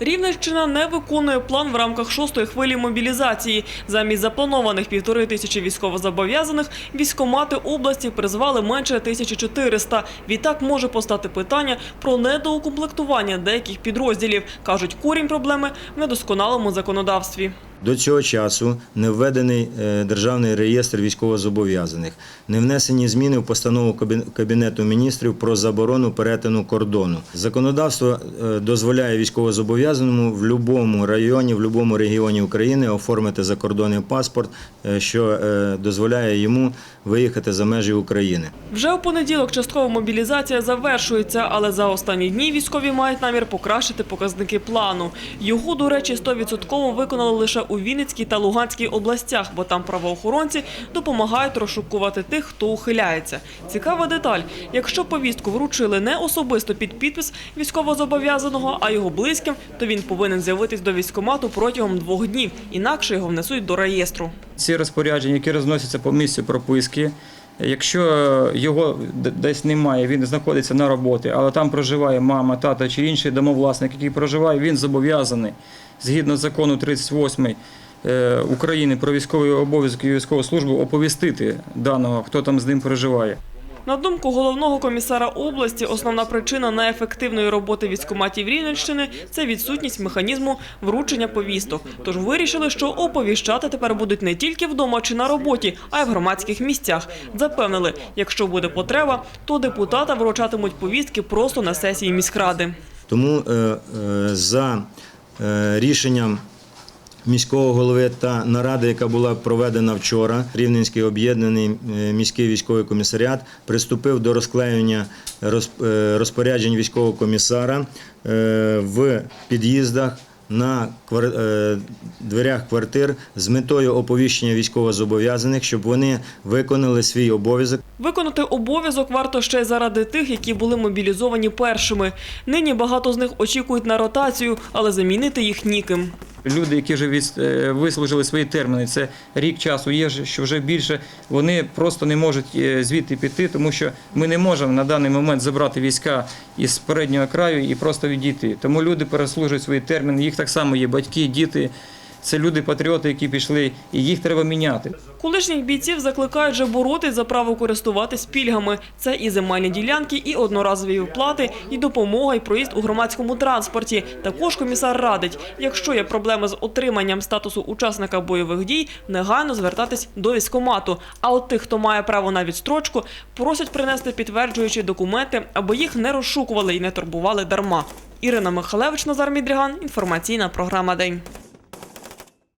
Рівненщина не виконує план в рамках шостої хвилі мобілізації. Замість запланованих півтори тисячі військовозобов'язаних військомати області призвали менше 1400. Відтак може постати питання про недоукомплектування деяких підрозділів. Кажуть, корінь проблеми в недосконалому законодавстві. До цього часу не введений е, державний реєстр військовозобов'язаних, не внесені зміни в постанову Кабінету міністрів про заборону перетину кордону. Законодавство е, дозволяє військовозобов'язаному в будь-якому районі, в будь-якому регіоні України оформити закордонний паспорт, е, що дозволяє йому виїхати за межі України. Вже у понеділок часткова мобілізація завершується, але за останні дні військові мають намір покращити показники плану. Його, до речі, 100% виконали лише у Вінницькій та Луганській областях, бо там правоохоронці допомагають розшукувати тих, хто ухиляється. Цікава деталь: якщо повістку вручили не особисто під підпис військовозобов'язаного, а його близьким, то він повинен з'явитись до військкомату протягом двох днів, інакше його внесуть до реєстру. ці розпорядження, які розносяться по місцю прописки. Якщо його десь немає, він знаходиться на роботі, але там проживає мама, тато чи інший домовласник, який проживає, він зобов'язаний згідно закону 38 е, України про військовий обов'язок і військову службу оповістити даного, хто там з ним проживає. На думку головного комісара області, основна причина неефективної роботи військкоматів Рівненщини – це відсутність механізму вручення повісток. Тож вирішили, що оповіщати тепер будуть не тільки вдома чи на роботі, а й в громадських місцях. Запевнили, якщо буде потреба, то депутата вручатимуть повістки просто на сесії міськради. Тому е, е, за е, рішенням міського голови та наради, яка була проведена вчора, Рівненський об'єднаний е, міський військовий комісаріат приступив до розклеювання роз- е, розпоряджень військового комісара е, в під'їздах. На дверях квартир з метою оповіщення військовозобов'язаних, щоб вони виконали свій обов'язок Виконати обов'язок варто ще й заради тих, які були мобілізовані першими. Нині багато з них очікують на ротацію, але замінити їх ніким. Люди, які вже е, вислужили свої терміни, це рік часу, є що вже більше, вони просто не можуть е, звідти піти, тому що ми не можемо на даний момент забрати війська із переднього краю і просто відійти. Тому люди переслужують свої терміни, їх так само є батьки, діти. Це люди-патріоти, які пішли, і їх треба міняти. Колишніх бійців закликають же боротись за право користуватись пільгами. Це і земельні ділянки, і одноразові виплати, і допомога, і проїзд у громадському транспорті. Також комісар радить, якщо є проблеми з отриманням статусу учасника бойових дій, негайно звертатись до військкомату. А от тих, хто має право на відстрочку, просять принести підтверджуючі документи, аби їх не розшукували і не турбували дарма. Ірина Михалевич, Назар Мідріган. Інформаційна програма День.